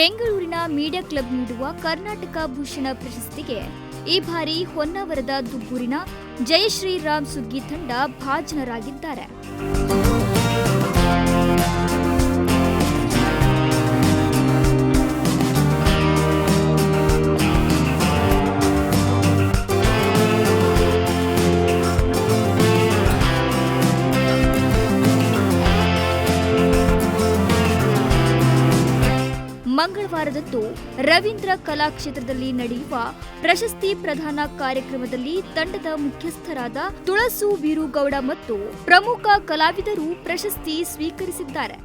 ಬೆಂಗಳೂರಿನ media club ನೀಡುವ ಕರ್ನಾಟಕ ಭೂಷಣ ಪ್ರಶಸ್ತಿಗೆ ಈ ಬಾರಿ ಹೊನ್ನಾವರದ ದುಬ್ಬೂರಿನ ಜಯಶ್ರೀ ರಾಮ್ ಸುಗ್ಗಿ ತಂಡ ಭಾಜನರಾಗಿದ್ದಾರೆ. ಮಂಗಳವಾರದಂದು ರವೀಂದ್ರ ಕಲಾಕ್ಷೇತ್ರದಲ್ಲಿ ನಡೆಯುವ ಪ್ರಶಸ್ತಿ ಪ್ರದಾನ ಕಾರ್ಯಕ್ರಮದಲ್ಲಿ ತಂಡದ ಮುಖ್ಯಸ್ಥರಾದ ತುಳಸು ವೀರುಗೌಡ ಮತ್ತು ಪ್ರಮುಖ ಕಲಾವಿದರು ಪ್ರಶಸ್ತಿ ಸ್ವೀಕರಿಸಿದ್ದಾರೆ.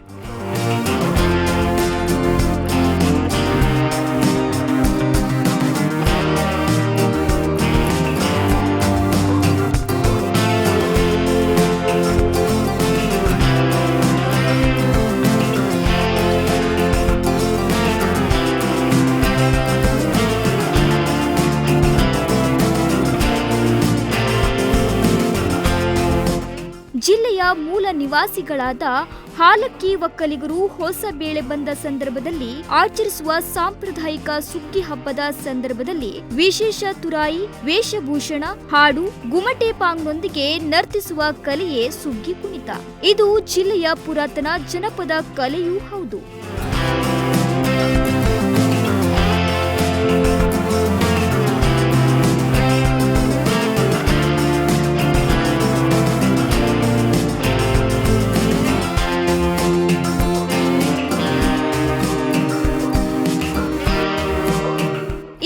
ಜಿಲ್ಲೆಯ ಮೂಲ ನಿವಾಸಿಗಳಾದ ಹಾಲಕ್ಕಿ ಒಕ್ಕಲಿಗರು ಹೊಸ ಬೇಳೆ ಬಂದ ಸಂದರ್ಭದಲ್ಲಿ ಆಚರಿಸುವ ಸಾಂಪ್ರದಾಯಿಕ ಸುಗ್ಗಿ ಹಬ್ಬದ ಸಂದರ್ಭದಲ್ಲಿ ವಿಶೇಷ ತುರಾಯಿ, ವೇಷಭೂಷಣ, ಹಾಡು, ಗುಮಟೆ ಪಾಂಗ್ನೊಂದಿಗೆ ನರ್ತಿಸುವ ಕಲೆಯೇ ಸುಗ್ಗಿ ಕುಣಿತ ಇದು ಜಿಲ್ಲೆಯ ಪುರಾತನ ಜನಪದ ಕಲೆಯೂ ಹೌದು.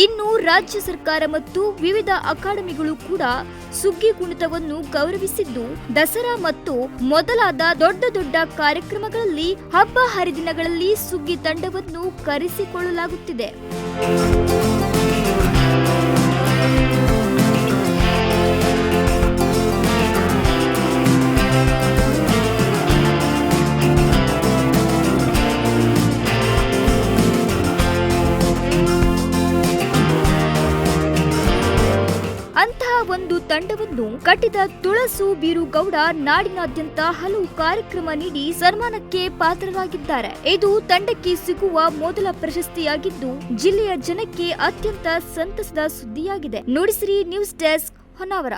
ಇನ್ನು ರಾಜ್ಯ ಸರ್ಕಾರ ಮತ್ತು ವಿವಿಧ ಅಕಾಡೆಮಿಗಳು ಕೂಡ ಸುಗ್ಗಿ ಕುಣಿತವನ್ನು ಗೌರವಿಸಿದ್ದು, ದಸರಾ ಮತ್ತು ಮೊದಲಾದ ದೊಡ್ಡ ದೊಡ್ಡ ಕಾರ್ಯಕ್ರಮಗಳಲ್ಲಿ ಹಬ್ಬ ಹರಿದಿನಗಳಲ್ಲಿ ಸುಗ್ಗಿ ತಂಡವನ್ನು ಕರೆಸಿಕೊಳ್ಳಲಾಗುತ್ತಿದೆ. ತಂಡವನ್ನು ಕಟ್ಟಿದ ತುಳಸು ಬೀರುಗೌಡ ನಾಡಿನಾದ್ಯಂತ ಹಲವು ಕಾರ್ಯಕ್ರಮ ನೀಡಿ ಸನ್ಮಾನಕ್ಕೆ ಪಾತ್ರರಾಗಿದ್ದಾರೆ. ಇದು ತಂಡಕ್ಕೆ ಸಿಗುವ ಮೊದಲ ಪ್ರಶಸ್ತಿಯಾಗಿದ್ದು, ಜಿಲ್ಲೆಯ ಜನಕ್ಕೆ ಅತ್ಯಂತ ಸಂತಸದ ಸುದ್ದಿಯಾಗಿದೆ. Nudisiri news desk Honnavar.